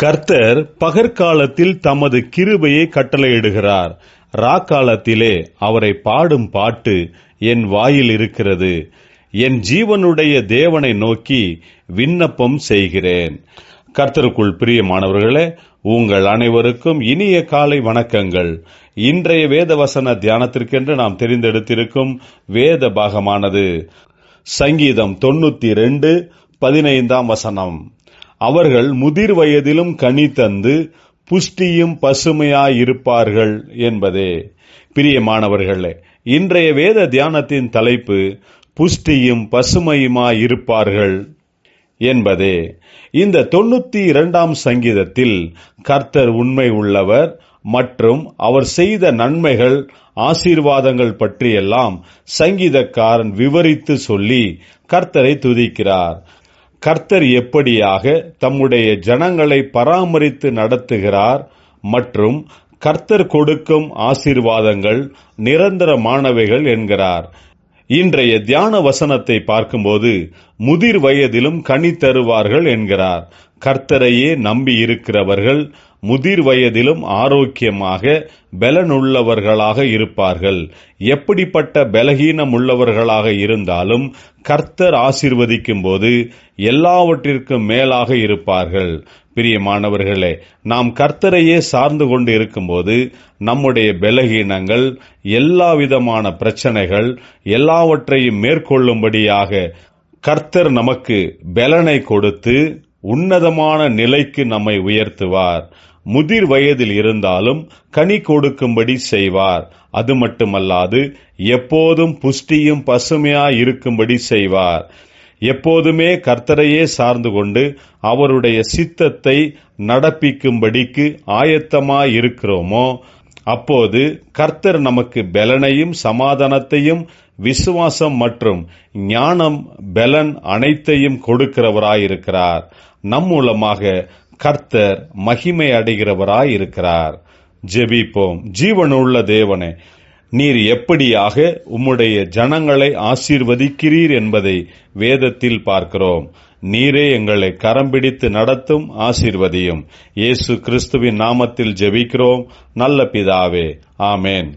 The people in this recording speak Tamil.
கர்த்தர் பகற்காலத்தில் தமது கிருபையை கட்டளையிடுகிறார். ராக்காலத்திலே அவரை பாடும் பாட்டு என் வாயில் இருக்கிறது. என் ஜீவனுடைய தேவனை நோக்கி விண்ணப்பம் செய்கிறேன். கர்த்தருக்குள் பிரியமானவர்களே உங்கள் அனைவருக்கும் இனிய காலை வணக்கங்கள். இன்றைய வேத வசன தியானத்திற்கென்று நாம் தெரிந்தெடுத்திருக்கும் வேத பாகமானது சங்கீதம் தொண்ணூத்தி ரெண்டு பதினைந்தாம் வசனம். அவர்கள் முதிர் வயதிலும் கனி தந்து புஷ்டியும் பசுமையாயிருப்பார்கள் என்பதே. பிரியமானவர்களே இன்றைய வேத தியானத்தின் தலைப்பு புஷ்டியும் பசுமையுமாயிருப்பார்கள் என்பதே. இந்த தொண்ணூத்தி இரண்டாம் சங்கீதத்தில் கர்த்தர் உண்மை உள்ளவர் மற்றும் அவர் செய்த நன்மைகள் ஆசீர்வாதங்கள் பற்றியெல்லாம் சங்கீதக்காரன் விவரித்து சொல்லி கர்த்தரை துதிக்கிறார். கர்த்தர் எப்படியாக தம்முடைய ஜனங்களை பராமரித்து நடத்துகிறார் மற்றும் கர்த்தர் கொடுக்கும் ஆசீர்வாதங்கள் நிரந்தரமானவைகள் என்கிறார். இன்றைய தியான வசனத்தை பார்க்கும்போது முதிர் வயதிலும் கனி தருவார்கள் என்கிறார். கர்த்தரையே நம்பி இருக்கிறவர்கள் முதிர் வயதிலும் ஆரோக்கியமாக பலனுள்ளவர்களாக இருப்பார்கள். எப்படிப்பட்ட பலகீனம் உள்ளவர்களாக இருந்தாலும் கர்த்தர் ஆசிர்வதிக்கும் போது எல்லாவற்றிற்கும் மேலாக இருப்பார்கள். பிரியமானவர்களே நாம் கர்த்தரையே சார்ந்து கொண்டு இருக்கும்போது நம்முடைய பலகீனங்கள் எல்லா விதமான பிரச்சனைகள் எல்லாவற்றையும் மேற்கொள்ளும்படியாக கர்த்தர் நமக்கு பலனை கொடுத்து உன்னதமான நிலைக்கு நம்மை உயர்த்துவார். முதிர் வயதில் இருந்தாலும் கனி கொடுக்கும்படி செய்வார். அது மட்டுமல்லாது எப்போதும் புஷ்டியும் பசுமையாய் இருக்கும்படி செய்வார். எப்போதுமே கர்த்தரையே சார்ந்து கொண்டு அவருடைய சித்தத்தை நடப்பிக்கும்படிக்கு ஆயத்தமாய் இருக்கிறோமோ? அப்போது கர்த்தர் நமக்கு பலனையும் சமாதானத்தையும் விசுவாசம் மற்றும் ஞானம் பலன் அனைத்தையும் கொடுக்கிறவராயிருக்கிறார். நம் மூலமாக கர்த்தர் மகிமை அடைகிறவராயிருக்கிறார். ஜெபிப்போம். ஜீவனுள்ள தேவனே நீர் எப்படியாக உம்முடைய ஜனங்களை ஆசீர்வதிக்கிறீர் என்பதை வேதத்தில் பார்க்கிறோம். நீரே எங்களை கரம் பிடித்து நடத்தும் ஆசீர்வதியும். இயேசு கிறிஸ்துவின் நாமத்தில் ஜெபிக்கிறோம். நல்ல பிதாவே. ஆமேன்.